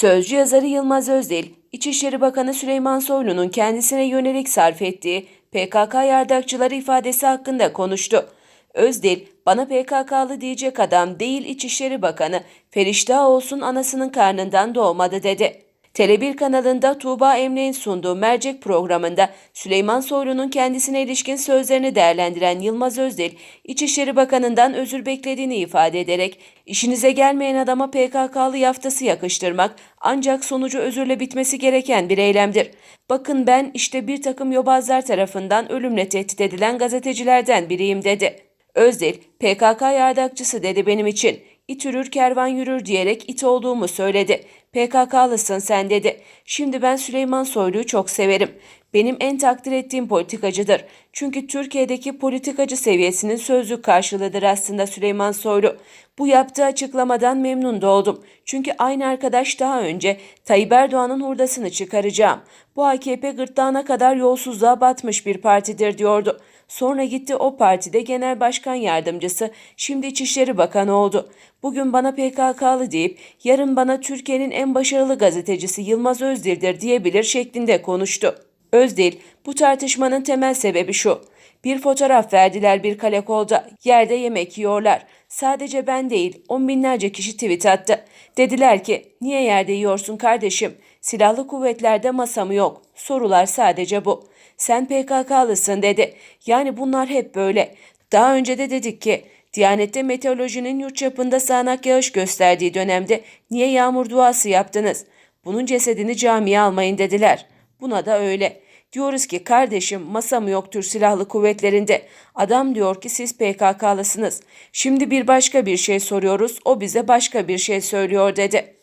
Sözcü yazarı Yılmaz Özdil, İçişleri Bakanı Süleyman Soylu'nun kendisine yönelik sarf ettiği PKK yardakçıları ifadesi hakkında konuştu. Özdil, bana PKK'lı diyecek adam değil İçişleri Bakanı, Feriştah olsun anasının karnından doğmadı dedi. Tele1 kanalında Tuğba Emre'nin sunduğu mercek programında Süleyman Soylu'nun kendisine ilişkin sözlerini değerlendiren Yılmaz Özdil, İçişleri Bakanı'ndan özür beklediğini ifade ederek, işinize gelmeyen adama PKK'lı yaftası yakıştırmak ancak sonucu özürle bitmesi gereken bir eylemdir. Bakın ben işte bir takım yobazlar tarafından ölümle tehdit edilen gazetecilerden biriyim dedi. Özdil, PKK yardakçısı dedi benim için. İt ürür kervan yürür diyerek it olduğumu söyledi. PKK'lısın sen dedi. Şimdi ben Süleyman Soylu'yu çok severim. Benim en takdir ettiğim politikacıdır. Çünkü Türkiye'deki politikacı seviyesinin sözlük karşılığıdır aslında Süleyman Soylu. Bu yaptığı açıklamadan memnun da oldum. Çünkü aynı arkadaş daha önce Tayyip Erdoğan'ın hurdasını çıkaracağım. Bu AKP gırtlağına kadar yolsuzluğa batmış bir partidir diyordu. Sonra gitti o partide genel başkan yardımcısı, şimdi İçişleri Bakanı oldu. Bugün bana PKK'lı deyip yarın bana Türkiye'nin en başarılı gazetecisi Yılmaz Özdil'dir diyebilir şeklinde konuştu. Özdil, bu tartışmanın temel sebebi şu. Bir fotoğraf verdiler bir karakolda. Yerde yemek yiyorlar. Sadece ben değil, on binlerce kişi tweet attı. Dediler ki, niye yerde yiyorsun kardeşim? Silahlı kuvvetlerde masa mı yok? Sorular sadece bu. Sen PKK'lısın dedi. Yani bunlar hep böyle. Daha önce de dedik ki, Diyanette meteorolojinin yurt çapında sağanak yağış gösterdiği dönemde niye yağmur duası yaptınız? Bunun cesedini camiye almayın dediler. Buna da öyle. Diyoruz ki kardeşim masa mı yoktur silahlı kuvvetlerinde? Adam diyor ki siz PKK'lısınız. Şimdi bir başka bir şey soruyoruz. O bize başka bir şey söylüyor dedi.